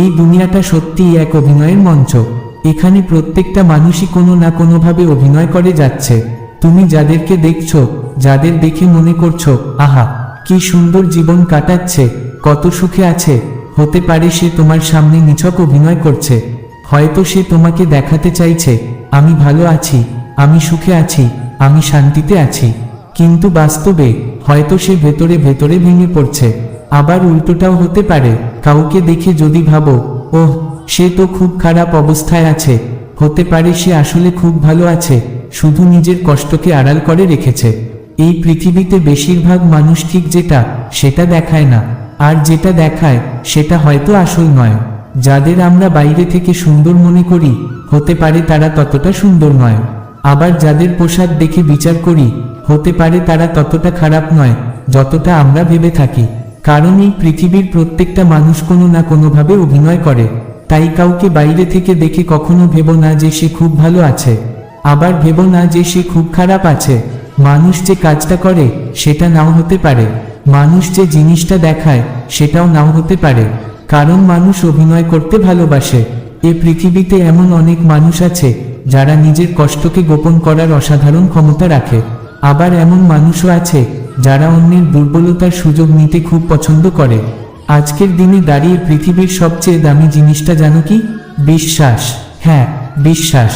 এই দুনিয়াটা সত্যিই এক অভিনয়ের মঞ্চ। এখানে প্রত্যেকটা মানুষই কোনো না কোনোভাবে অভিনয় করে যাচ্ছে। তুমি যাদেরকে দেখছ, যাদের দেখে মনে করছ, আহা, কি সুন্দর জীবন কাটাচ্ছে, কত সুখে আছে। হতে পারে সে তোমার সামনে নিছক অভিনয় করছে। হয়তো সে তোমাকে দেখাতে চাইছে, আমি ভালো আছি, আমি সুখে আছি, আমি শান্তিতে আছি। কিন্তু বাস্তবে, হয়তো সে ভেতরে ভেতরে ভেঙে পড়ছে। আবার উল্টোটাও হতে পারে। কাউকে দেখে যদি ভাবো, ওহ, সে তো খুব খারাপ অবস্থায় আছে। হতে পারে সে আসলে খুব ভালো আছে, শুধু নিজের কষ্টকে আড়াল করে রেখেছে। এই পৃথিবীতে বেশিরভাগ মানুষ ঠিক যেটা, সেটা দেখায় না। আর যেটা দেখায়, সেটা হয়তো আসল নয়। যাদের আমরা বাইরে থেকে সুন্দর মনে করি, হতে পারে তারা ততটা সুন্দর নয়। আবার যাদের পোশাক দেখে বিচার করি, হতে পারে তারা ততটা খারাপ নয়, যতটা আমরা ভেবে থাকি। কারণ এই পৃথিবীর প্রত্যেকটা মানুষ কোনো না কোনোভাবে অভিনয় করে। তাই কাউকে বাইরে থেকে দেখে কখনো ভেবো না যে সে খুব ভালো আছে। আবার ভেবো না যে সে খুব খারাপ আছে। মানুষ যে কাজটা করে, সেটা নাও হতে পারে। মানুষ যে জিনিসটা দেখায়, সেটাও নাও হতে পারে। কারণ মানুষ অভিনয় করতে ভালোবাসে। এ পৃথিবীতে এমন অনেক মানুষ আছে, যারা নিজের কষ্টকে গোপন করার অসাধারণ ক্ষমতা রাখে। আবার এমন মানুষও আছে যারা অন্যের দুর্বলতার সুযোগ নিতে খুব পছন্দ করে, আজকের দিনে দাঁড়িয়ে পৃথিবীর সবচেয়ে দামি জিনিসটা জানো কি? বিশ্বাস। হ্যাঁ বিশ্বাস।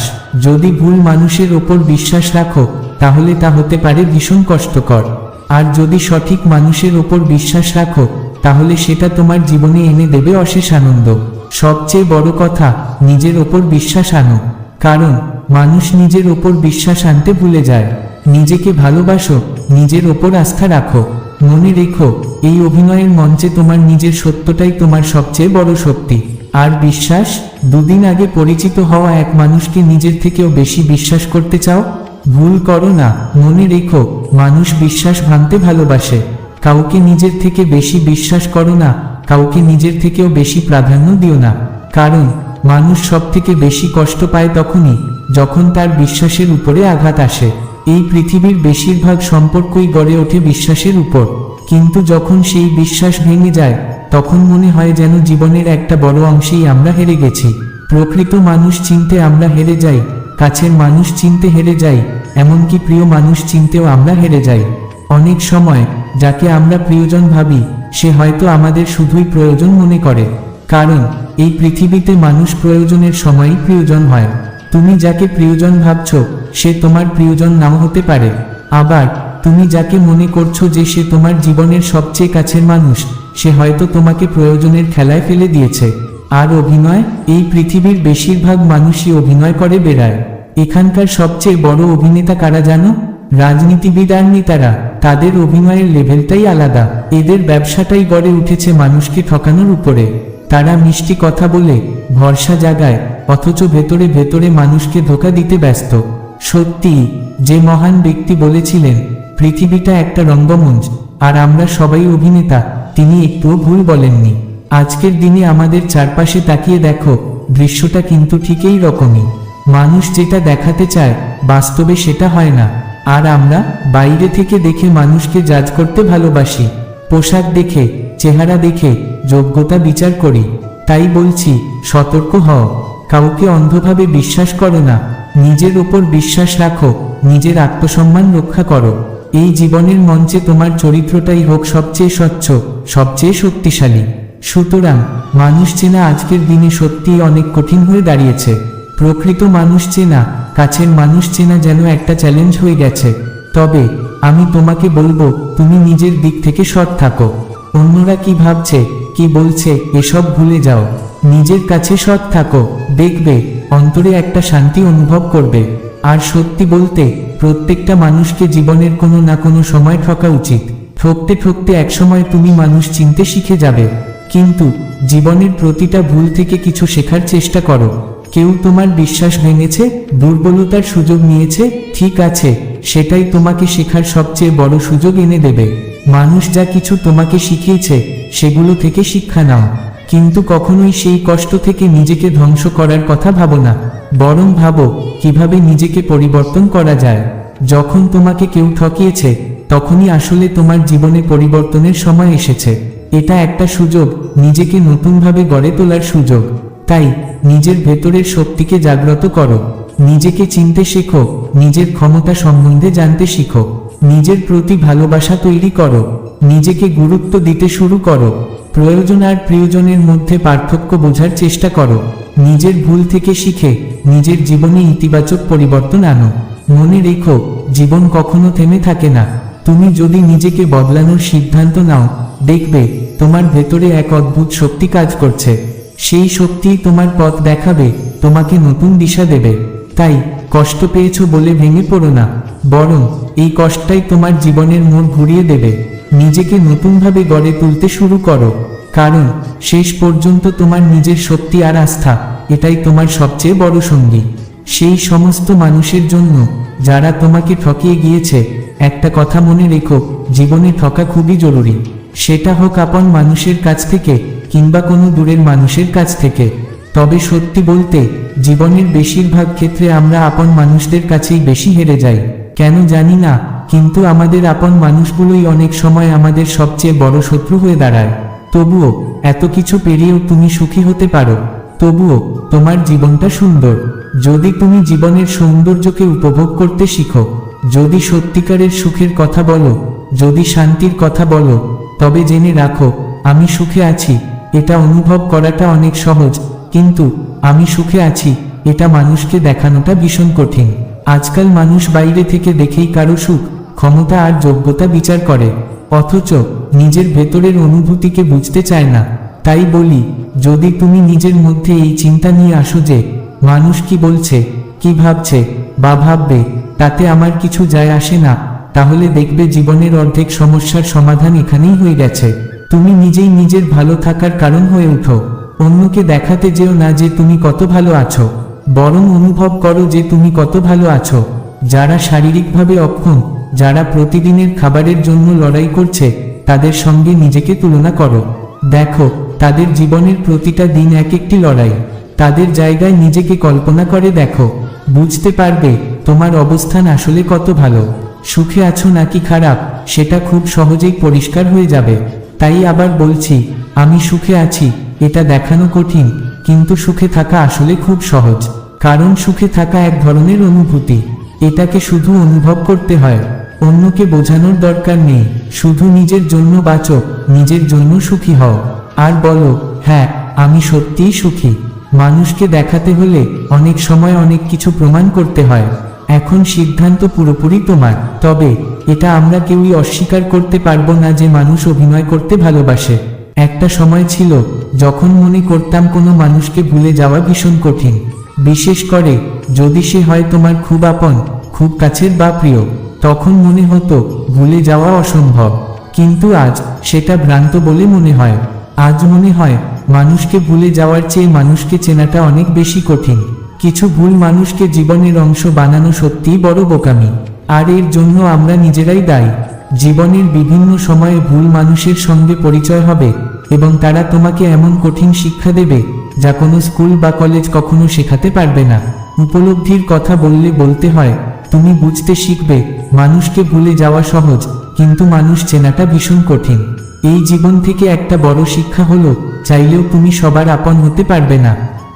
যদি ভুল মানুষের ওপর বিশ্বাস রাখো, তাহলে তা হতে পারে ভীষণ কষ্টকর। আর যদি সঠিক মানুষের ওপর বিশ্বাস রাখো, তাহলে সেটা তোমার জীবনে এনে দেবে অশেষ আনন্দ। সবচেয়ে বড় কথা, নিজের ওপর বিশ্বাস আনো। কারণ, মানুষ নিজের ওপর বিশ্বাস আনতে ভুলে যায়। নিজেকে ভালোবাসো, নিজের ওপর আস্থা রাখো, মনে রেখো, এই অভিনয়ের মঞ্চে তোমার নিজের সত্যটাই তোমার সবচেয়ে বড় শক্তি। আর বিশ্বাস, দুদিন আগে পরিচিত হওয়া এক মানুষকে নিজের থেকেও বেশি বিশ্বাস করতে চাও? ভুল করো না, মনে রেখো, মানুষ বিশ্বাস ভাঙতে ভালোবাসে। কাউকে নিজের থেকে বেশি বিশ্বাস করো না, কাউকে নিজের থেকেও বেশি প্রাধান্য দিও না। কারণ, মানুষ সব থেকে বেশি কষ্ট পায় তখনই, যখন তার বিশ্বাসের উপরে আঘাত আসে। এই পৃথিবীর বেশিরভাগ সম্পর্কই গড়ে ওঠে বিশ্বাসের উপর। কিন্তু যখন সেই বিশ্বাস ভেঙে যায়, তখন মনে হয় যেন জীবনের একটা বড় অংশেই আমরা হেরে গেছি। প্রকৃত মানুষ চিনতে আমরা হেরে যাই, কাছের মানুষ চিনতে হেরে যাই, এমনকি প্রিয় মানুষ চিনতেও আমরা হেরে যাই। অনেক সময়, যাকে আমরা প্রিয়জন ভাবি, সে হয়তো আমাদের শুধুই প্রয়োজন মনে করে। কারণ, এই পৃথিবীতে মানুষ প্রয়োজনের সময়ই প্রিয়জন হয়। তুমি যাকে প্রিয়জন ভাবছ, সে তোমার প্রিয়জন নাও হতে পারে। আবার, তুমি যাকে মনে করছ যে সে তোমার জীবনের সবচেয়ে কাছের মানুষ, সে হয়তো তোমাকে প্রয়োজনের খেলায় ফেলে দিয়েছে। আর অভিনয়, এই পৃথিবীর বেশিরভাগ মানুষই অভিনয় করে বেড়ায়। এখানকার সবচেয়ে বড় অভিনেতা কারা জানো? রাজনীতিবিদ আর নেতারা। তাদের অভিনয়ের লেভেলটাই আলাদা। এদের ব্যবসাটাই গড়ে উঠেছে মানুষকে ঠকানোর উপরে। তারা মিষ্টি কথা বলে, ভরসা জাগায় অথচ ভেতরে ভেতরে মানুষকে ধোকা দিতে ব্যস্ত। সত্যি, যে মহান ব্যক্তি বলেছিলেন, পৃথিবীটা একটা রঙ্গমঞ্চ, আর আমরা সবাই অভিনেতা, তিনি একটুও ভুল বলেননি। আজকের দিনে আমাদের চারপাশে তাকিয়ে দেখো, দৃশ্যটা কিন্তু ঠিক এই রকমই। মানুষ যেটা দেখাতে চায়, বাস্তবে সেটা হয় না। আর আমরা বাইরে থেকে দেখে মানুষকে জাজ করতে ভালোবাসি। পোশাক দেখে, চেহারা দেখে, যোগ্যতা বিচার করি। তাই বলছি, সতর্ক হও। কাউকে অন্ধভাবে বিশ্বাস করো না। নিজের ওপর বিশ্বাস রাখো, নিজের আত্মসম্মান রক্ষা করো। এই জীবনের মঞ্চে তোমার চরিত্রটাই হোক সবচেয়ে স্বচ্ছ, সবচেয়ে শক্তিশালী। সুতরাং, মানুষ চেনা আজকের দিনে সত্যিই অনেক কঠিন হয়ে দাঁড়িয়েছে। প্রকৃত মানুষ চেনা, কাছের মানুষ চেনা যেন একটা চ্যালেঞ্জ হয়ে গেছে। তবে, আমি তোমাকে বলব, তুমি নিজের দিক থেকে সৎ থাকো। অন্যরা কি ভাবছে, কি বলছে, এসব ভুলে যাও। নিজের কাছে সৎ থাকো, দেখবে, অন্তরে একটা শান্তি অনুভব করবে। আর সত্যি বলতে, প্রত্যেকটা মানুষকে জীবনের কোনো না কোনো সময় ঠকা উচিত। ঠকতে ঠকতে একসময় তুমি মানুষ চিনতে শিখে যাবে। কিন্তু, জীবনের প্রতিটা ভুল থেকে কিছু শেখার চেষ্টা করো। কেউ তোমার বিশ্বাস ভেঙেছে, দুর্বলতার সুযোগ নিয়েছে, ঠিক আছে, সেটাই তোমাকে শেখার সবচেয়ে বড় সুযোগ এনে দেবে। মানুষ যা কিছু তোমাকে শিখিয়েছে, সেগুলো থেকে শিক্ষা নাও। কিন্তু কখনোই সেই কষ্ট থেকে নিজেকে ধ্বংস করার কথা ভাবো না, বরং ভাবো কীভাবে নিজেকে পরিবর্তন করা যায়। যখন তোমাকে কেউ ঠকিয়েছে, তখনই আসলে তোমার জীবনে পরিবর্তনের সময় এসেছে। এটা একটা সুযোগ, নিজেকে নতুনভাবে গড়ে তোলার সুযোগ। তাই, নিজের ভেতরের শক্তিকে জাগ্রত করো। নিজেকে চিনতে শেখো, নিজের ক্ষমতা সম্বন্ধে জানতে শিখো। নিজের প্রতি ভালোবাসা তৈরি করো। নিজেকে গুরুত্ব দিতে শুরু করো। প্রয়োজন আর প্রিয়জনের মধ্যে পার্থক্য বোঝার চেষ্টা করো। নিজের ভুল থেকে শিখে নিজের জীবনে ইতিবাচক পরিবর্তন আনো। মনে রেখো, জীবন কখনো থেমে থাকে না। তুমি যদি নিজেকে বদলানোর সিদ্ধান্ত নাও, দেখবে তোমার ভেতরে এক অদ্ভুত শক্তি কাজ করছে। সেই শক্তিই তোমার পথ দেখাবে, তোমাকে নতুন দিশা দেবে। তাই কষ্ট পেয়েছ বলে ভেঙে পড়ো না, বরং এই কষ্টটাই তোমার জীবনের মোড় ঘুরিয়ে দেবে। নিজেকে নতুনভাবে গড়ে তুলতে শুরু করো। কারণ, শেষ পর্যন্ত তোমার নিজের শক্তি আর আস্থা, এটাই তোমার সবচেয়ে বড় সঙ্গী। সেই সমস্ত মানুষের জন্য যারা তোমাকে ঠকিয়ে গিয়েছে, একটা কথা মনে রেখো, জীবনে ঠকা খুবই জরুরি। সেটা হোক আপন মানুষের কাছ থেকে কিংবা কোনো দূরের মানুষের কাছ থেকে। তবে সত্যি বলতে, জীবনের বেশিরভাগ ক্ষেত্রে আমরা আপন মানুষদের কাছেই বেশি হেরে যাই। কেন জানি না কিন্তু আমাদের আপন মানুষগুলোই অনেক সময় আমাদের সবচেয়ে বড় শত্রু হয়ে দাঁড়ায়। তবুও, এত কিছু পেরিয়েও তুমি সুখী হতে পারো। তবুও, তোমার জীবনটা সুন্দর। যদি তুমি জীবনের সৌন্দর্যকে উপভোগ করতে শিখো, যদি সত্যিকারের সুখের কথা বলো, যদি শান্তির কথা বলো, তবে জেনে রাখো, আমি সুখে আছি, এটা অনুভব করাটা অনেক সহজ, কিন্তু আমি সুখে আছি, এটা মানুষকে দেখানোটা ভীষণ কঠিন। আজকাল মানুষ বাইরে থেকে দেখেই কারও সুখ ক্ষমতা আর যোগ্যতা বিচার করে, অথচ নিজের ভেতরের অনুভূতিকে বুঝতে চায় না। তাই বলি, যদি তুমি নিজের মধ্যে এই চিন্তা নিয়ে আসো যে, মানুষ কি বলছে, কি ভাবছে, বা ভাববে, তাতে আমার কিছু যায় আসে না, তাহলে দেখবে জীবনের অর্ধেক সমস্যার সমাধান এখানেই হয়ে গেছে। তুমি নিজেই নিজের ভালো থাকার কারণ হয়ে উঠো অন্যকে দেখাতে যেও না যে তুমি কত ভালো আছো। বরং অনুভব করো যে তুমি কত ভালো আছো। যারা শারীরিকভাবে অক্ষম যারা প্রতিদিনের খাবারের জন্য লড়াই করছে, তাদের সঙ্গে নিজেকে তুলনা করো। দেখো, তাদের জীবনের প্রতিটা দিন এক একটি লড়াই। তাদের জায়গায় নিজেকে কল্পনা করে দেখো। বুঝতে পারবে, তোমার অবস্থান আসলে কত ভালো। সুখে আছো নাকি খারাপ, সেটা খুব সহজেই পরিষ্কার হয়ে যাবে। তাই আবার বলছি, আমি সুখে আছি, এটা দেখানো কঠিন, কিন্তু সুখে থাকা আসলে খুব সহজ। কারণ সুখে থাকা এক ধরনের অনুভূতি। এটাকে শুধু অনুভব করতে হয়। অন্যকে বোঝানোর দরকার নেই। শুধু নিজের জন্য বাঁচো, নিজের জন্য সুখী হও। আর বলো হ্যাঁ আমি সত্যিই সুখী। মানুষকে দেখাতে হলে অনেক সময় অনেক কিছু প্রমাণ করতে হয়। এখন সিদ্ধান্ত পুরোপুরি তোমার। তবে এটা আমরা কেউই অস্বীকার করতে পারব না যে মানুষ অভিনয় করতে ভালোবাসে। একটা সময় ছিল যখন মনে করতাম কোনো মানুষকে ভুলে যাওয়া ভীষণ কঠিন। বিশেষ করে যদি সে হয় তোমার খুব আপন, খুব কাছের বা প্রিয়, তখন মনে হতো ভুলে যাওয়া অসম্ভব। কিন্তু আজ সেটা ভ্রান্ত বলে মনে হয়। আজ মনে হয় মানুষকে ভুলে যাওয়ার চেয়ে মানুষকে চেনাটা অনেক বেশি কঠিন। কিছু ভুল মানুষকে জীবনের অংশ বানানো সত্যিই বড় বোকামি। আর এর জন্য আমরা নিজেরাই দায়ী। জীবনের বিভিন্ন সময়ে ভুল মানুষের সঙ্গে পরিচয় হবে এবং তারা তোমাকে এমন কঠিন শিক্ষা দেবে যা কোনো স্কুল বা কলেজ কখনো শেখাতে পারবে না। উপলব্ধির কথা বললে বলতে হয়, তুমি বুঝতে শিখবে, মানুষকে ভুলে যাওয়া সহজ, কিন্তু মানুষ চেনাটা ভীষণ কঠিন। এই জীবন থেকে একটা বড় শিক্ষা হলো, চাইলেও তুমি সবার আপন হতে পারবে না।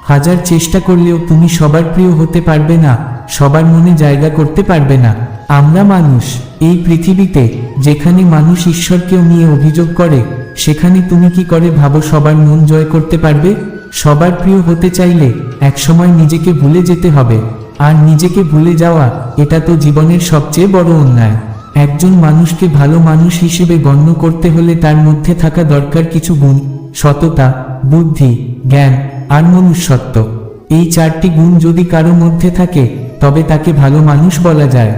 হাজার চেষ্টা করলেও তুমি সবার প্রিয় হতে পারবে না, সবার মনে জায়গা করতে পারবে না। আমরা মানুষ, এই পৃথিবীতে, যেখানে মানুষ ঈশ্বরকেও নিয়ে অভিযোগ করে, সেখানে তুমি কি করে ভাবো সবার মন জয় করতে পারবে? সবার প্রিয় হতে চাইলে একসময় নিজেকে ভুলে যেতে হবে। আর নিজেকে ভুলে যাওয়া, এটা তো জীবনের সবচেয়ে বড় অন্যায়। একজন মানুষকে ভালো মানুষ হিসেবে গণ্য করতে হলে তার মধ্যে থাকা দরকার কিছু গুণ, সততা, বুদ্ধি, জ্ঞান আর মনুষ্যত্ব। এই চারটি গুণ যদি কারও মধ্যে থাকে, তবে তাকে ভালো মানুষ বলা যায়।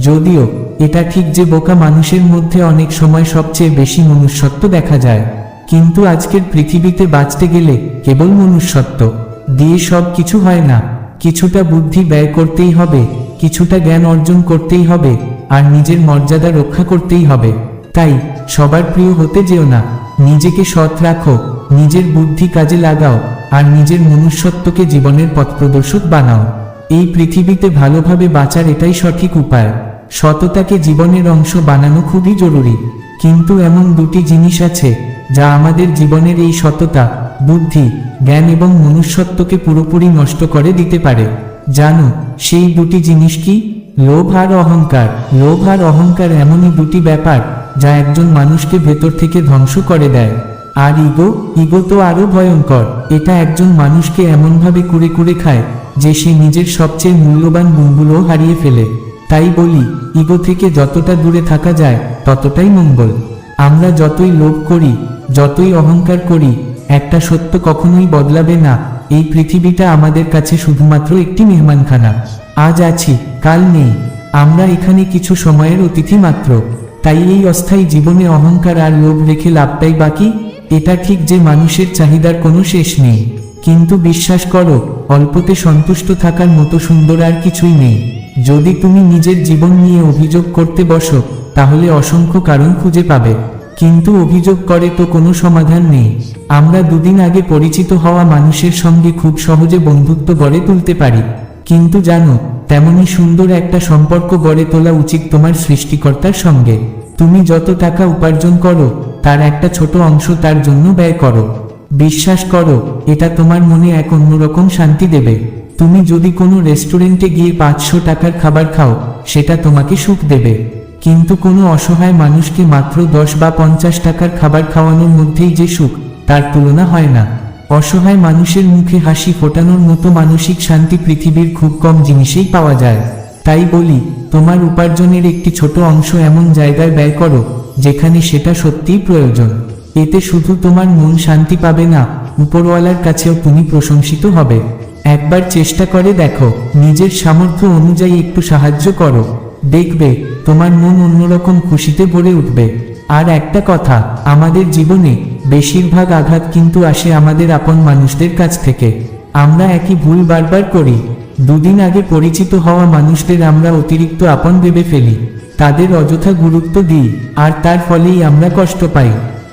যদিও, এটা ঠিক যে বোকা মানুষের মধ্যে অনেক সময় সবচেয়ে বেশি মনুষ্যত্ব দেখা যায়। কিন্তু আজকের পৃথিবীতে বাঁচতে গেলে কেবল মনুষ্যত্ব। দিয়ে সব কিছু হয় না। কিছুটা বুদ্ধি ব্যয় করতেই হবে, কিছুটা জ্ঞান অর্জন করতেই হবে, আর নিজের মর্যাদা রক্ষা করতেই হবে। তাই, সবার প্রিয় হতে যেও না। নিজেকে সৎ রাখো, নিজের বুদ্ধি কাজে লাগাও, আর নিজের মনুষ্যত্বকে জীবনের পথ পথপ্রদর্শক বানাও। এই পৃথিবীতে ভালোভাবে বাঁচার এটাই সঠিক উপায়। সততাকে জীবনের অংশ বানানো খুবই জরুরি। কিন্তু এমন দুটি জিনিস আছে যা আমাদের জীবনের এই সততা, বুদ্ধি, জ্ঞান এবং মনুষ্যত্বকে পুরোপুরি নষ্ট করে দিতে পারে। জানো, সেই দুটি জিনিস কি? লোভ আর অহংকার। লোভ আর অহংকার এমনই দুটি ব্যাপার যা একজন মানুষকে ভেতর থেকে ধ্বংস করে দেয়। আর ইগো? ইগো তো আরও ভয়ঙ্কর। এটা একজন মানুষকে এমনভাবে কুড়ে কুড়ে খায় যে সে নিজের সবচেয়ে মূল্যবান গুণগুলোও হারিয়ে ফেলে। তাই বলি, ইগো থেকে যতটা দূরে থাকা যায়, ততটাই মঙ্গল। আমরা যতই লোভ করি যতই অহংকার করি, একটা সত্য কখনোই বদলাবে না। এই পৃথিবীটা আমাদের কাছে শুধুমাত্র একটি মেহমানখানা। আজ আছি, কাল নেই। আমরা এখানে কিছু সময়ের অতিথি মাত্র। তাই এই অস্থায়ী জীবনে অহংকার আর লোভ রেখে লাভটাই বাকি? এটা ঠিক যে মানুষের চাহিদার কোনো শেষ নেই। কিন্তু বিশ্বাস করো, অল্পতে সন্তুষ্ট থাকার মতো সুন্দর আর কিছুই নেই। যদি তুমি নিজের জীবন নিয়ে অভিযোগ করতে বসো, তাহলে অসংখ্য কারণ খুঁজে পাবে। কিন্তু অভিযোগ করে তো কোনো সমাধান নেই। আমরা দুদিন আগে পরিচিত হওয়া মানুষের সঙ্গে খুব সহজে বন্ধুত্ব গড়ে তুলতে পারি। কিন্তু জানো, তেমনি সুন্দর একটা সম্পর্ক গড়ে তোলা উচিত তোমার সৃষ্টিকর্তার সঙ্গে। তুমি যত টাকা উপার্জন করো, তার একটা ছোট অংশ তার জন্য ব্যয় করো। বিশ্বাস করো, এটা তোমার মনে এক অন্যরকম শান্তি দেবে। তুমি যদি কোনো রেস্টুরেন্টে গিয়ে পাঁচশো টাকার খাবার খাও, সেটা তোমাকে সুখ দেবে। কিন্তু কোনো অসহায় মানুষকে মাত্র দশ বা পঞ্চাশ টাকার খাবার খাওয়ানোর মধ্যেই যে সুখ, তার তুলনা হয় না। অসহায় মানুষের মুখে হাসি ফোটানোর মতো মানসিক শান্তি পৃথিবীর খুব কম জিনিসেই পাওয়া যায়। তাই বলি, তোমার উপার্জনের একটি ছোট অংশ এমন জায়গায় ব্যয় করো, যেখানে সেটা সত্যিই প্রয়োজন। এতে শুধু তোমার মন শান্তি পাবে না, উপরওয়ালার কাছেও তুমি প্রশংসিত হবে। একবার চেষ্টা করে দেখো, নিজের সামর্থ্য অনুযায়ী একটু সাহায্য করো। দেখবে, তোমার মন অন্যরকম খুশিতে ভরে উঠবে। আর একটা কথা, আমাদের জীবনে বেশিরভাগ আঘাত কিন্তু আসে আমাদের আপন মানুষদের কাছ থেকে। আমরা একই ভুল বারবার করি। দুদিন আগে পরিচিত হওয়া মানুষদের আমরা অতিরিক্ত আপন ভেবে ফেলি। তাদের অযথা গুরুত্ব দিই, আর তার ফলেই আমরা কষ্ট পাই।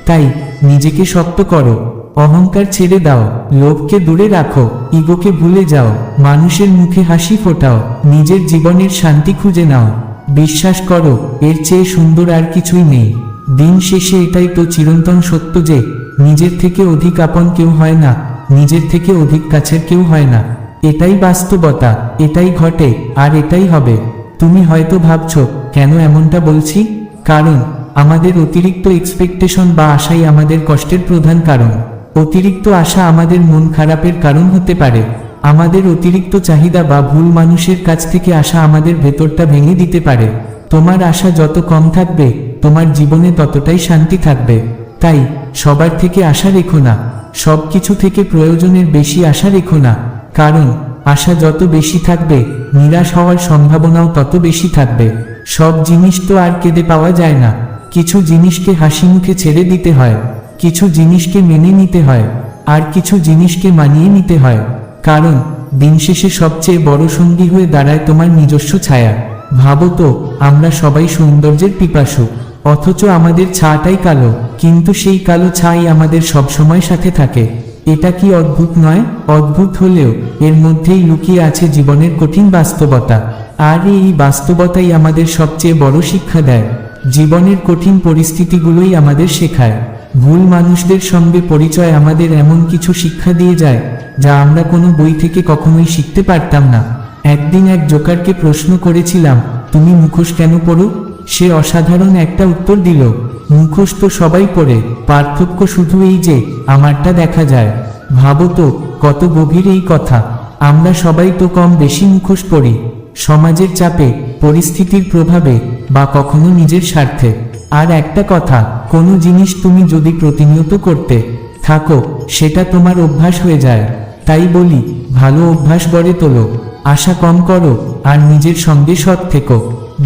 তাই, নিজেকে শক্ত করো। অহংকার ছেড়ে দাও। লোভকে দূরে রাখো। ইগোকে ভুলে যাও। মানুষের মুখে হাসি ফোটাও। নিজের জীবনের শান্তি খুঁজে নাও। বিশ্বাস করো, এর চেয়ে সুন্দর আর কিছুই নেই। দিন শেষে এটাই তো চিরন্তন সত্য যে, নিজের থেকে অধিক আপন কেউ হয় না, নিজের থেকে অধিক কাছের কেউ হয় না। এটাই বাস্তবতা, এটাই ঘটে, আর এটাই হবে। তুমি হয়তো ভাবছ, কেন এমনটা বলছি? কারণ, আমাদের অতিরিক্ত এক্সপেকটেশন বা আশাই আমাদের কষ্টের প্রধান কারণ। অতিরিক্ত আশা আমাদের মন খারাপের কারণ হতে পারে। আমাদের অতিরিক্ত চাহিদা বা ভুল মানুষের কাছ থেকে আশা আমাদের ভেতরটা ভেঙে দিতে পারে। তোমার আশা যত কম থাকবে, তোমার জীবনে ততটাই শান্তি থাকবে। তাই, সবার থেকে আশা রেখো না। সব কিছু থেকে প্রয়োজনের বেশি আশা রেখো না। কারণ, আশা যত বেশি থাকবে, নিরাশ হওয়ার সম্ভাবনাও তত বেশি থাকবে। সব জিনিস তো আর কেঁদে পাওয়া যায় না। কিছু জিনিসকে হাসি মুখে ছেড়ে দিতে হয়। কিছু জিনিসকে মেনে নিতে হয়। আর কিছু জিনিসকে মানিয়ে নিতে হয়। কারণ দিন শেষে সবচেয়ে বড় সঙ্গী হয়ে দাঁড়ায় তোমার নিজস্ব ছায়া। ভাবো তো, আমরা সবাই সৌন্দর্যের পিপাসু, অথচ আমাদের ছাটাই কালো, কিন্তু সেই কালো ছাই আমাদের সবসময় সাথে থাকে। এটা কি অদ্ভুত নয়? অদ্ভুত হলেও এর মধ্যেই লুকিয়ে আছে জীবনের কঠিন বাস্তবতা। আর এই বাস্তবতাই আমাদের সবচেয়ে বড় শিক্ষা দেয়। জীবনের কঠিন পরিস্থিতিগুলোই আমাদের শেখায়। ভুল মানুষদের সঙ্গে পরিচয় আমাদের এমন কিছু শিক্ষা দিয়ে যায়, যা আমরা কোনো বই থেকে কখনোই শিখতে পারতাম না। একদিন এক জোকারকে প্রশ্ন করেছিলাম, তুমি মুখোশ কেন পড়ো? সে অসাধারণ একটা উত্তর দিল, মুখোশ তো সবাই পড়ে, পার্থক্য শুধু এই যে, আমারটা দেখা যায়। ভাবো তো, কত গভীর এই কথা। আমরা সবাই তো কম বেশি মুখোশ পড়ি। সমাজের চাপে, পরিস্থিতির প্রভাবে, বা কখনো নিজের স্বার্থে। আর একটা কথা, কোনো জিনিস তুমি যদি প্রতিনিয়ত করতে থাকো, সেটা তোমার অভ্যাস হয়ে যায়। তাই বলি, ভালো অভ্যাস গড়ে তোলো। আশা কম করো, আর নিজের সঙ্গে সৎ থেকো।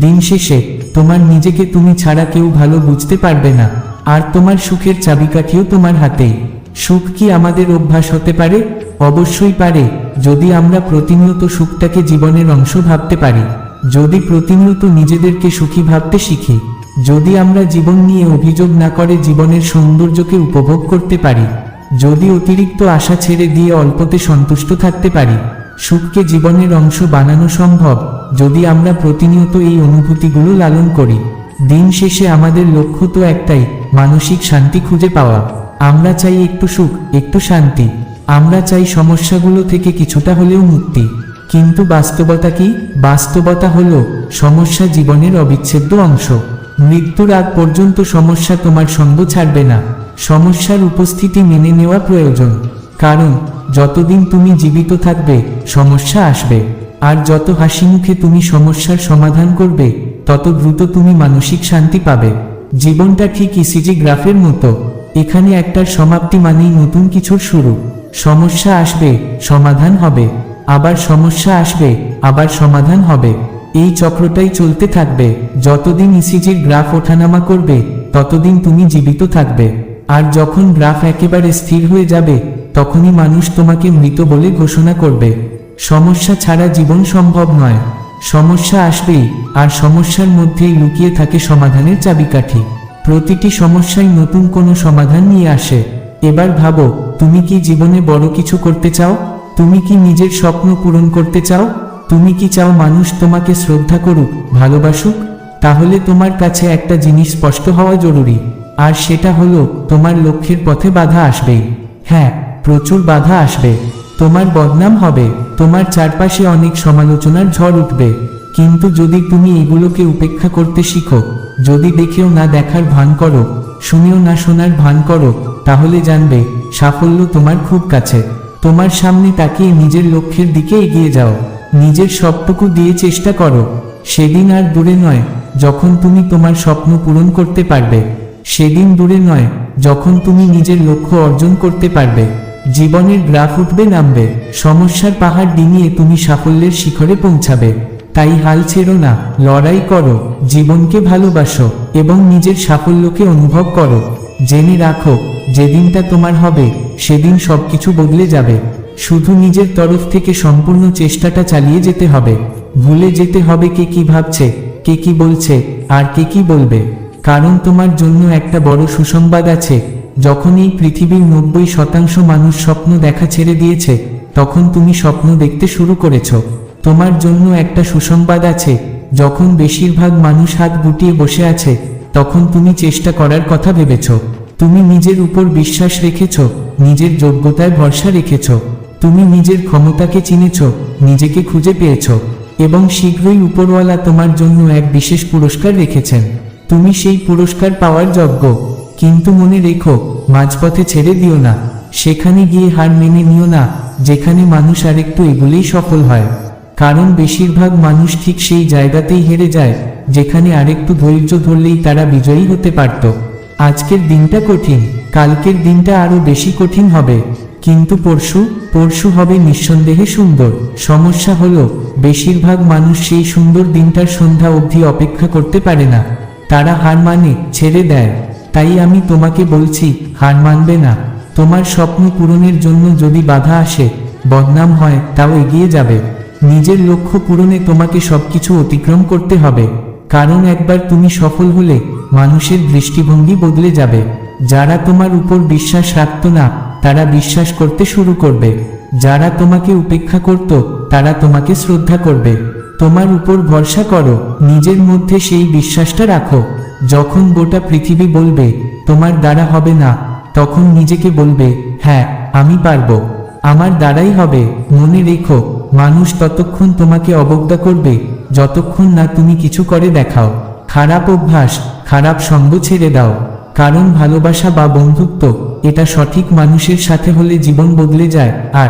দিন শেষে, তোমার নিজেকে তুমি ছাড়া কেউ ভালো বুঝতে পারবে না। আর তোমার সুখের চাবিকাঠিও তোমার হাতেই সুখ কি আমাদের অভ্যাস হতে পারে? অবশ্যই পারে, যদি আমরা প্রতিনিয়ত সুখটাকে জীবনের অংশ ভাবতে পারি। যদি প্রতিনিয়ত নিজেদেরকে সুখী ভাবতে শিখি। যদি আমরা জীবন নিয়ে অভিযোগ না করে জীবনের সৌন্দর্যকে উপভোগ করতে পারি, যদি অতিরিক্ত আশা ছেড়ে দিয়ে অল্পতে সন্তুষ্ট থাকতে পারি, সুখকে জীবনের অংশ বানানো সম্ভব যদি আমরা প্রতিনিয়ত এই অনুভূতিগুলো লালন করি। দিন শেষে আমাদের লক্ষ্য তো একটাই, মানসিক শান্তি খুঁজে পাওয়া। আমরা চাই একটু সুখ, একটু শান্তি। আমরা চাই সমস্যাগুলো থেকে কিছুটা হলেও মুক্তি। কিন্তু বাস্তবতা কি? বাস্তবতা হলো সমস্যা জীবনের অবিচ্ছেদ্য অংশ। মৃত্যুর আগ পর্যন্ত সমস্যা তোমার সঙ্গ ছাড়বে না। সমস্যার উপস্থিতি মেনে নেওয়া প্রয়োজন। কারণ, যতদিন তুমি জীবিত থাকবে, সমস্যা আসবে। আর যত হাসি মুখে তুমি সমস্যার সমাধান করবে, তত দ্রুত তুমি মানসিক শান্তি পাবে। জীবনটা ঠিক ইসিজি গ্রাফের মতো। এখানে একটার সমাপ্তি মানেই নতুন কিছুর শুরু। সমস্যা আসবে, সমাধান হবে। আবার সমস্যা আসবে, আবার সমাধান হবে। এই চক্রটাই চলতে থাকবে। যতদিন ইসিজির গ্রাফ ওঠানামা করবে, ততদিন তুমি জীবিত থাকবে। আর যখন গ্রাফ একেবারে স্থির হয়ে যাবে, তখনই মানুষ তোমাকে মৃত বলে ঘোষণা করবে। সমস্যা ছাড়া জীবন সম্ভব নয়। সমস্যা আসবেই, আর সমস্যার মধ্যেই লুকিয়ে থাকে সমাধানের চাবিকাঠি। প্রতিটি সমস্যায় নতুন কোনো সমাধান নিয়ে আসে। এবার ভাবো, তুমি কি জীবনে বড় কিছু করতে চাও? তুমি কি নিজের স্বপ্ন পূরণ করতে চাও? তুমি কি চাও মানুষ তোমাকে শ্রদ্ধা করুক, ভালোবাসুক? তাহলে তোমার কাছে একটা জিনিস স্পষ্ট হওয়া জরুরি। আর সেটা হলো, তোমার লক্ষ্যের পথে বাধা আসবেই হ্যাঁ প্রচুর বাধা আসবে। তোমার বদনাম হবে। তোমার চারপাশে অনেক সমালোচনার ঝড় উঠবে। কিন্তু যদি তুমি এগুলোকে উপেক্ষা করতে শিখো, যদি দেখেও না দেখার ভান করো, শুনেও না শোনার ভান করো, তাহলে জানবে, সাফল্য তোমার খুব কাছে। তোমার সামনে তাকিয়ে নিজের লক্ষ্যের দিকে এগিয়ে যাও। নিজের সবটুকু দিয়ে চেষ্টা করো। সেদিন আর দূরে নয়, যখন তুমি তোমার স্বপ্ন পূরণ করতে পারবে। সেদিন দূরে নয়, যখন তুমি নিজের লক্ষ্য অর্জন করতে পারবে। জীবনের গ্রাফ উঠবে, নামবে। সমস্যার পাহাড় ডিঙিয়ে তুমি সাফল্যের শিখরে পৌঁছাবে। তাই হাল ছেড়ো না, লড়াই করো, জীবনকে ভালোবাসো এবং নিজের সাফল্যকে অনুভব করো। জেনে রাখো, যেদিনটা তোমার হবে, সেদিন সবকিছু বদলে যাবে। শুধু নিজের তরফ থেকে সম্পূর্ণ চেষ্টাটা চালিয়ে যেতে হবে। ভুলে যেতে হবে কে কি ভাবছে, কে কি বলছে, আর কে কি বলবে। কারণ তোমার জন্য একটা বড় সুসংবাদ আছে। যখন এই পৃথিবীর নব্বই শতাংশ মানুষ স্বপ্ন দেখা ছেড়ে দিয়েছে, তখন তুমি স্বপ্ন দেখতে শুরু করেছ। তোমার জন্য একটা সুসংবাদ আছে, যখন বেশিরভাগ মানুষ হাত গুটিয়ে বসে আছে, তখন তুমি চেষ্টা করার কথা ভেবেছ। তুমি নিজের উপর বিশ্বাস রেখেছ, নিজের যোগ্যতায় ভরসা রেখেছ। তুমি নিজের ক্ষমতাকে চিনেছ, নিজেকে খুঁজে পেয়েছ, এবং শীঘ্রই উপরওয়ালা তোমার জন্য এক বিশেষ পুরস্কার রেখেছেন। তুমি সেই পুরস্কার পাওয়ার যোগ্য, কিন্তু মনে রেখো, মাঝপথে ছেড়ে দিও না, সেখানে গিয়ে হার মেনে নিও না, যেখানে মানুষ আরেকটু এগুলেই সফল হয়। কারণ বেশিরভাগ মানুষ ঠিক সেই জায়গাতেই হেরে যায়, যেখানে আরেকটু ধৈর্য ধরলেই তারা বিজয়ী হতে পারত। আজকের দিনটা কঠিন, কালকের দিনটা আরও বেশি কঠিন হবে। কিন্তু পরশু পরশু হবে নিঃসন্দেহে সুন্দর। সমস্যা হলো, বেশিরভাগ মানুষ সেই সুন্দর দিনটার সন্ধ্যা অবধি অপেক্ষা করতে পারে না। তারা হার মানে ছেড়ে দেয়। তাই আমি তোমাকে বলছি, হার মানবে না। তোমার স্বপ্ন পূরণের জন্য যদি বাধা আসে, বদনাম হয়, তাও এগিয়ে যাবে। নিজের লক্ষ্য পূরণে তোমাকে সবকিছু অতিক্রম করতে হবে। কারণ একবার তুমি সফল হলে মানুষের দৃষ্টিভঙ্গি বদলে যাবে। যারা তোমার উপর বিশ্বাস রাখত না তারা বিশ্বাস করতে শুরু করবে। যারা তোমাকে উপেক্ষা করত, তারা তোমাকে শ্রদ্ধা করবে। তোমার উপর ভরসা করো, নিজের মধ্যে সেই বিশ্বাসটা রাখো। যখন গোটা পৃথিবী বলবে, তোমার দ্বারা হবে না, তখন নিজেকে বলবে হ্যাঁ আমি পারব। আমার দ্বারাই হবে। মনে রেখো, মানুষ ততক্ষণ তোমাকে অবজ্ঞা করবে, যতক্ষণ না তুমি কিছু করে দেখাও। খারাপ অভ্যাস, খারাপ সঙ্গ ছেড়ে দাও। কারণ ভালোবাসা বা বন্ধুত্ব এটা সঠিক মানুষের সাথে হলে জীবন বদলে যায়, আর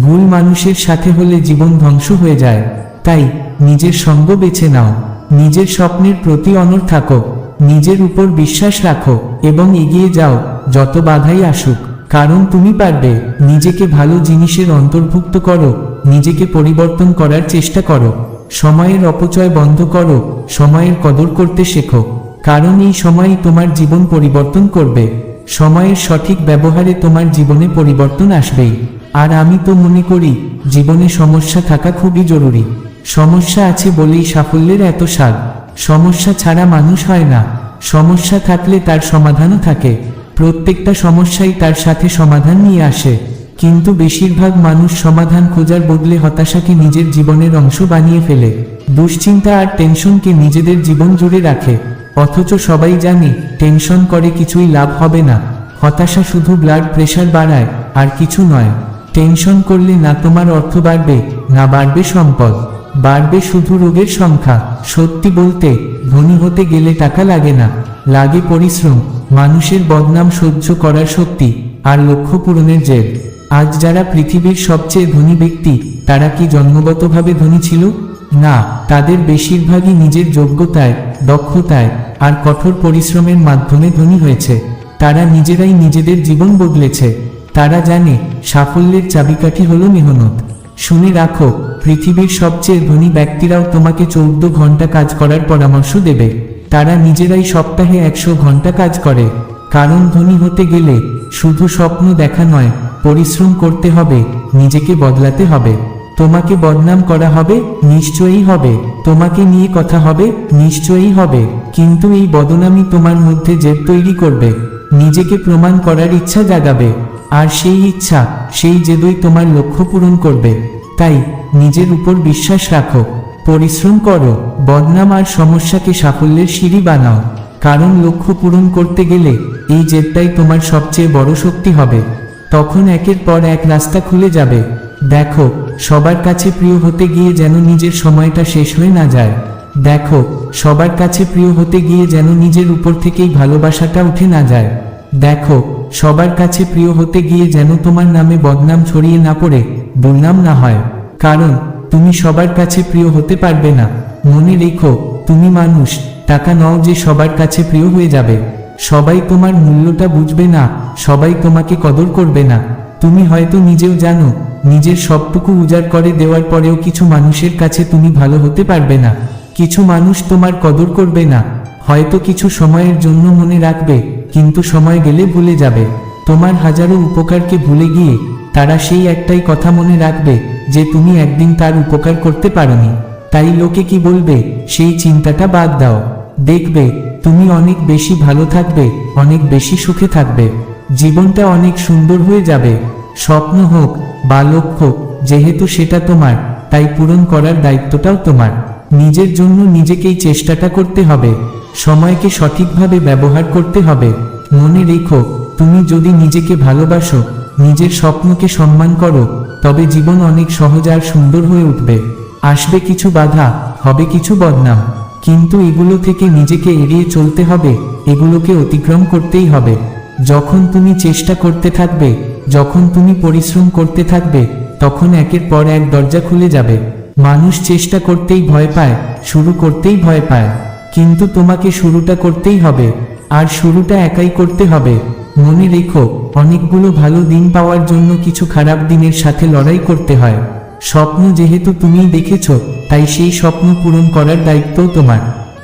ভুল মানুষের সাথে হলে জীবন ধ্বংস হয়ে যায়। তাই নিজের সঙ্গ বেছে নাও, নিজের স্বপ্নের প্রতি অনর থাকো, নিজের উপর বিশ্বাস রাখো এবং এগিয়ে যাও যত বাধাই আসুক। কারণ তুমি পারবে, নিজেকে ভালো জিনিসের অন্তর্ভুক্ত করো, নিজেকে পরিবর্তন করার চেষ্টা করো, সময়ের অপচয় বন্ধ করো, সময়ের কদর করতে শেখো। কারণ এই সময়ই তোমার জীবন পরিবর্তন করবে। সময়ের সঠিক ব্যবহারে তোমার জীবনে পরিবর্তন আসবেই আর আমি তো মনে করি, জীবনে সমস্যা থাকা খুবই জরুরি। সমস্যা আছে বলেই সাফল্যের এত স্বাদ। সমস্যা ছাড়া মানুষ হয় না। সমস্যা থাকলে তার সমাধানও থাকে। প্রত্যেকটা সমস্যাই তার সাথে সমাধান নিয়ে আসে। কিন্তু বেশিরভাগ মানুষ সমাধান খোঁজার বদলে হতাশাকে নিজের জীবনের অংশ বানিয়ে ফেলে। দুশ্চিন্তা আর টেনশনকে নিজেদের জীবন জুড়ে রাখে। অথচ সবাই জানে, টেনশন করে কিছুই লাভ হবে না। হতাশা শুধু ব্লাড প্রেশার বাড়ায়, আর কিছু নয়। টেনশন করলে না তোমার অর্থ বাড়বে, না বাড়বে সম্পদ। বাড়বে শুধু রোগের সংখ্যা। সত্যি বলতে, ধনী হতে গেলে টাকা লাগে না। লাগে পরিশ্রম। মানুষের বদনাম সহ্য করার শক্তি, আর লক্ষ্য পূরণের জেদ আজ যারা পৃথিবীর সবচেয়ে ধনী ব্যক্তি, তারা কি জন্মগতভাবে ধনী ছিল? না, তাদের বেশিরভাগই নিজের যোগ্যতায়, দক্ষতায় আর কঠোর পরিশ্রমের মাধ্যমে ধনী হয়েছে। তারা নিজেরাই নিজেদের জীবন বদলেছে। তারা জানে, সাফল্যের চাবিকাঠি হলো মেহনত। শুনে রাখো, পৃথিবীর সবচেয়ে ধনী ব্যক্তিরাও তোমাকে চৌদ্দ ঘণ্টা কাজ করার পরামর্শ দেবে। তারা নিজেরাই সপ্তাহে একশো ঘণ্টা কাজ করে। কারণ ধনী হতে গেলে শুধু স্বপ্ন দেখা নয়, পরিশ্রম করতে হবে, নিজেকে বদলাতে হবে। তোমাকে বদনাম করা হবে, নিশ্চয়ই হবে। তোমাকে নিয়ে কথা হবে, নিশ্চয়ই হবে। কিন্তু এই বদনামই তোমার মধ্যে জেদ তৈরি করবে। নিজেকে প্রমাণ করার ইচ্ছা জাগাবে। আর সেই ইচ্ছা, সেই জেদই তোমার লক্ষ্য পূরণ করবে। তাই, নিজের উপর বিশ্বাস রাখো। পরিশ্রম করো। বদনাম আর সমস্যাকে সাফল্যের সিঁড়ি বানাও। কারণ লক্ষ্য পূরণ করতে গেলে এই জেদটাই তোমার সবচেয়ে বড় শক্তি হবে। তখন একের পর এক রাস্তা খুলে যাবে। দেখো, সবার কাছে প্রিয় হতে গিয়ে যেন নিজের সময়টা শেষ হয়ে না যায়। দেখো, সবার কাছে প্রিয় হতে গিয়ে যেন নিজের উপর থেকেই ভালোবাসাটা উঠে না যায়। দেখো, সবার কাছে প্রিয় হতে গিয়ে যেন তোমার নামে বদনাম ছড়িয়ে না পড়ে, দুর্নাম না হয়। কারণ, তুমি সবার কাছে প্রিয় হতে পারবে না। মনে রেখো, তুমি মানুষ, টাকা নও যে সবার কাছে প্রিয় হয়ে যাবে। সবাই তোমার মূল্যটা বুঝবে না, সবাই তোমাকে কদর করবে না। তুমি হয়তো নিজেও জানো নিজের সবটুকু উজাড় করে দেওয়ার পরেও কিছু মানুষের কাছে তুমি ভালো হতে পারবে না। কিছু মানুষ তোমার কদর করবে না। হয়তো কিছু সময়ের জন্য মনে রাখবে, কিন্তু সময় গেলে ভুলে যাবে। তোমার হাজারো উপকারকে ভুলে গিয়ে তারা সেই একটাই কথা মনে রাখবে, যে তুমি একদিন তার উপকার করতে পারোনি। তাই লোকে কি বলবে, সেই চিন্তাটা বাদ দাও। দেখবে, তুমি অনেক বেশি ভালো থাকবে, অনেক বেশি সুখে থাকবে। জীবনটা অনেক সুন্দর হয়ে যাবে। স্বপ্ন হোক বা লক্ষ্য যেহেতু সেটা তোমার, তাই পূরণ করার দায়িত্বটাও তোমার। নিজের জন্য নিজেকেই চেষ্টাটা করতে হবে, সময়কে সঠিকভাবে ব্যবহার করতে হবে। মনে রেখো, তুমি যদি নিজেকে ভালোবাসো, নিজের স্বপ্নকে সম্মান করো, তবে জীবন অনেক সহজ আর সুন্দর হয়ে উঠবে। আসবে কিছু বাধা, হবে কিছু বদনাম। কিন্তু এগুলো থেকে নিজেকে এড়িয়ে চলতে হবে, এগুলোকে অতিক্রম করতেই হবে। যখন তুমি চেষ্টা করতে থাকবে যখন তুমি পরিশ্রম করতে থাকবে, তখন একের পর এক দরজা খুলে যাবে। মানুষ চেষ্টা করতেই ভয় পায়, শুরু করতেই ভয় পায়। কিন্তু তোমাকে শুরুটা করতেই হবে, আর শুরুটা একাই করতে হবে। মনে রেখো, অনেকগুলো ভালো দিন পাওয়ার জন্য কিছু খারাপ দিনের সাথে লড়াই করতে হয়। স্বপ্ন যেহেতু তুমিই দেখেছ, তাই সেই স্বপ্ন পূরণ করার দায়িত্বও তোমার।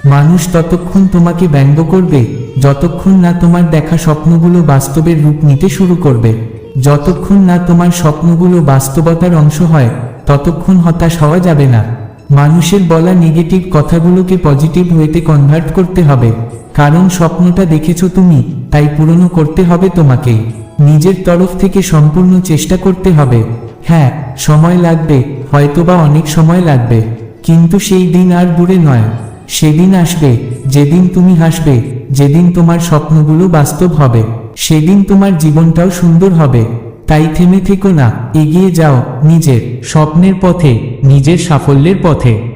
মানুষ ততক্ষণ তোমাকে ব্যঙ্গ করবে, যতক্ষণ না তোমার দেখা স্বপ্নগুলো বাস্তবের রূপ নিতে শুরু করবে। যতক্ষণ না তোমার স্বপ্নগুলো বাস্তবতার অংশ হয়, ততক্ষণ হতাশ হওয়া যাবে না। মানুষের বলা নেগেটিভ কথাগুলোকে পজিটিভ হইতে কনভার্ট করতে হবে। কারণ স্বপ্নটা দেখেছ তুমি, তাই পূরণও করতে হবে তোমাকে। নিজের তরফ থেকে সম্পূর্ণ চেষ্টা করতে হবে। হ্যাঁ সময় লাগবে, হয়তোবা অনেক সময় লাগবে। কিন্তু সেই দিন আর দূরে নয়। সেদিন আসবে, যেদিন তুমি হাসবে, যেদিন তোমার স্বপ্নগুলো বাস্তব হবে। সেদিন তোমার জীবনটাও সুন্দর হবে। তাই থেমে থেকো না, এগিয়ে যাও নিজের স্বপ্নের পথে, নিজের সাফল্যের পথে।